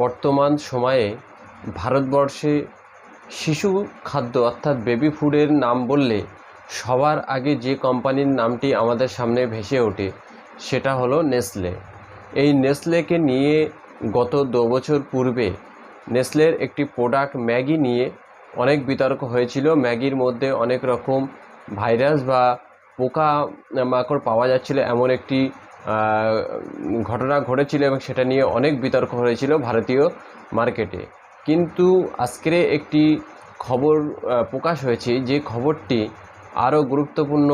বর্তমান সময়ে ভারতবর্ষে শিশু খাদ্য অর্থাৎ বেবি ফুডের নাম বললে সবার আগে যে কোম্পানির নামটি আমাদের সামনে ভেসে ওঠে, সেটা হলো নেসলে এই নেসলেকে নিয়ে গত দু বছর পূর্বে নেসলের একটি প্রোডাক্ট ম্যাগি নিয়ে অনেক বিতর্ক হয়েছিল। ম্যাগির মধ্যে অনেক রকম ভাইরাস বা পোকা মাকড় পাওয়া যাচ্ছিল, এমন একটি ঘটনা ঘটেছিল এবং সেটা নিয়ে অনেক বিতর্ক হয়েছিল ভারতীয় মার্কেটে। কিন্তু আজকের একটি খবর প্রকাশ হয়েছে যে খবরটি আরও গুরুত্বপূর্ণ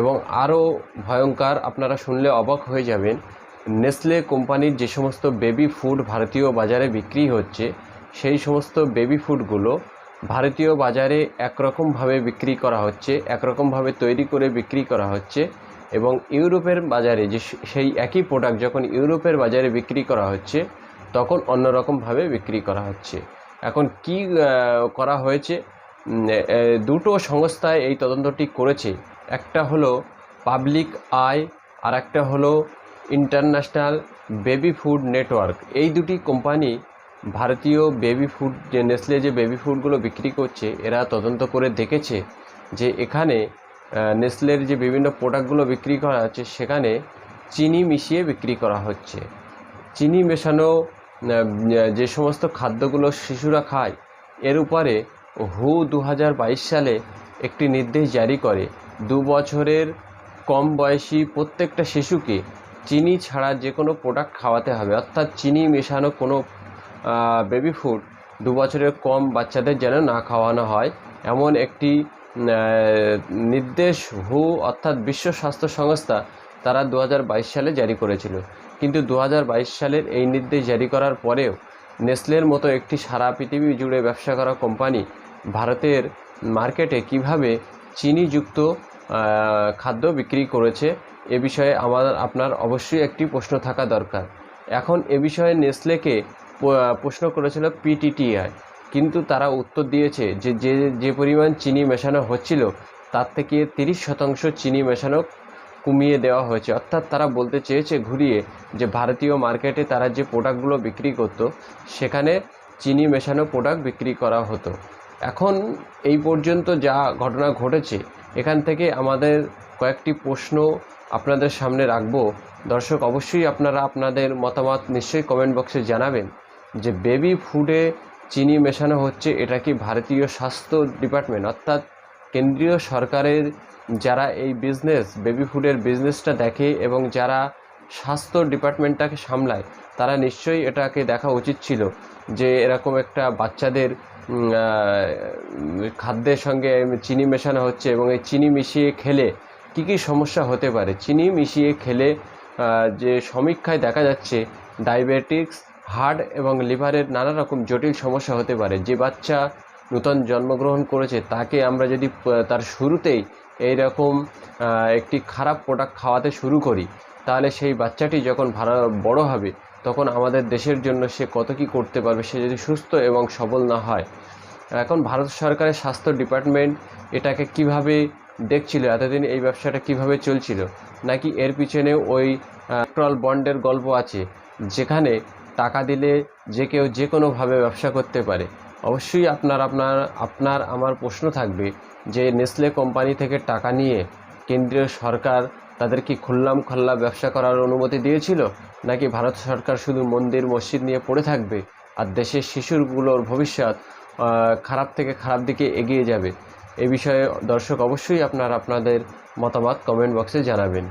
এবং আরও ভয়ঙ্কর, আপনারা শুনলে অবাক হয়ে যাবেন। নেসলে কোম্পানির যে সমস্ত বেবি ফুড ভারতীয় বাজারে বিক্রি হচ্ছে, সেই সমস্ত বেবি ফুডগুলো ভারতীয় বাজারে একরকমভাবে বিক্রি করা হচ্ছে, একরকমভাবে তৈরি করে বিক্রি করা হচ্ছে। এবং ইউরোপের বাজারে যে সেই একই প্রোডাক্ট যখন ইউরোপের বাজারে বিক্রি করা হচ্ছে, তখন অন্যরকমভাবে বিক্রি করা হচ্ছে। এখন কি করা হয়েছে? দুটো সংস্থায় এই তদন্তটি করেছে। একটা হলো পাবলিক আই, আর একটা হলো ইন্টারন্যাশনাল বেবি ফুড নেটওয়ার্ক। এই দুটি কোম্পানি ভারতীয় বেবি ফুড, যে নেসলে যে বেবি ফুডগুলো বিক্রি করছে, এরা তদন্ত করে দেখেছে যে এখানে নেসলের যে বিভিন্ন প্রোডাক্টগুলো বিক্রি করা হচ্ছে, সেখানে চিনি মিশিয়ে বিক্রি করা হচ্ছে। চিনি মেশানো যে সমস্ত খাদ্যগুলো শিশুরা খায়, এর উপরে হু দু হাজার বাইশ সালে একটি নির্দেশ জারি করে। দু বছরের কম বয়সী প্রত্যেকটা শিশুকে চিনি ছাড়া যে কোনো প্রোডাক্ট খাওয়াতে হবে। অর্থাৎ চিনি মেশানো কোনো বেবি ফুড দু বছরের কম বাচ্চাদের যেন না খাওয়ানো হয়, এমন একটি নির্দেশ হু অর্থাৎ বিশ্ব স্বাস্থ্য সংস্থা তারা দু হাজার বাইশ সালে জারি করেছিল। কিন্তু দু হাজার বাইশ সালের এই নির্দেশ জারি করার পরেও নেসলের মতো একটি সারা পৃথিবী জুড়ে ব্যবসা করা কোম্পানি ভারতের মার্কেটে কীভাবে চিনিযুক্ত খাদ্য বিক্রি করেছে এ বিষয়ে আমার, আপনার অবশ্যই একটি প্রশ্ন থাকা দরকার। এখন এ বিষয়ে নেসলেকে প্রশ্ন করেছিল পিটিটিআই কিন্তু তারা উত্তর দিয়েছে যে যে যে পরিমাণ চিনি মেশানো হচ্ছিল, তার থেকে তিরিশ শতাংশ চিনি মেশানো কমিয়ে দেওয়া হয়েছে। অর্থাৎ তারা বলতে চেয়েছে ঘুরিয়ে যে, ভারতীয় মার্কেটে তারা যে প্রোডাক্টগুলো বিক্রি করতো, সেখানে চিনি মেশানো প্রোডাক্ট বিক্রি করা হতো। এখন এই পর্যন্ত যা ঘটনা ঘটেছে, এখান থেকে আমাদের কয়েকটি প্রশ্ন আপনাদের সামনে রাখব। দর্শক, অবশ্যই আপনারা আপনাদের মতামত নিশ্চয়ই কমেন্ট বক্সে জানাবেন যে, বেবি ফুডে চিনি মেশানো হচ্ছে, এটা কি ভারতীয় স্বাস্থ্য ডিপার্টমেন্ট? অর্থাৎ কেন্দ্রীয় সরকারের যারা এই বিজনেস বেবি ফুডের বিজনেসটা দেখে এবং যারা স্বাস্থ্য ডিপার্টমেন্টটাকে সামলায়, তারা নিশ্চয়ই এটাকে দেখা উচিত ছিল যে এরকম একটা বাচ্চাদের খাদ্যের সঙ্গে চিনি মেশানো হচ্ছে এবং এই চিনি মিশিয়ে খেলে কী কী সমস্যা হতে পারে? চিনি মিশিয়ে খেলে যে সমীক্ষায় দেখা যাচ্ছে ডায়াবেটিক্স হার্ট এবং লিভারের নানা রকম জটিল সমস্যা হতে পারে। যে বাচ্চা নূতন জন্মগ্রহণ করেছে, তাকে আমরা যদি তার শুরুতেই এই রকম একটি খারাপ প্রোডাক্ট খাওয়াতে শুরু করি, তাহলে সেই বাচ্চাটি যখন ভাড়া বড় হবে, তখন আমাদের দেশের জন্য সে কত কী করতে পারবে, সে যদি সুস্থ এবং সবল না হয়। এখন ভারত সরকারের স্বাস্থ্য ডিপার্টমেন্ট এটাকে কীভাবে দেখছিল, এতদিন এই ব্যবসাটা কীভাবে চলছিল, নাকি এর পিছনে ওই পেট্রোল বন্ডের গল্প আছে, যেখানে টাকা দিলে যে কেউ যে কোনোভাবে ব্যবসা করতে পারে। অবশ্যই আপনার আপনার আপনার, আমার প্রশ্ন থাকবে যে নেসলে কোম্পানি থেকে টাকা নিয়ে কেন্দ্রীয় সরকার তাদের কি খুল্লাম খাল্লা ব্যবসা করার অনুমতি দিয়েছিল? নাকি ভারত সরকার শুধু মন্দির, মসজিদ নিয়ে পড়ে থাকবে আর দেশের শিশুরগুলোর ভবিষ্যৎ খারাপ থেকে খারাপ দিকে এগিয়ে যাবে? এ বিষয়ে দর্শক অবশ্যই আপনার, আপনাদের মতামত কমেন্ট বক্সে জানাবেন।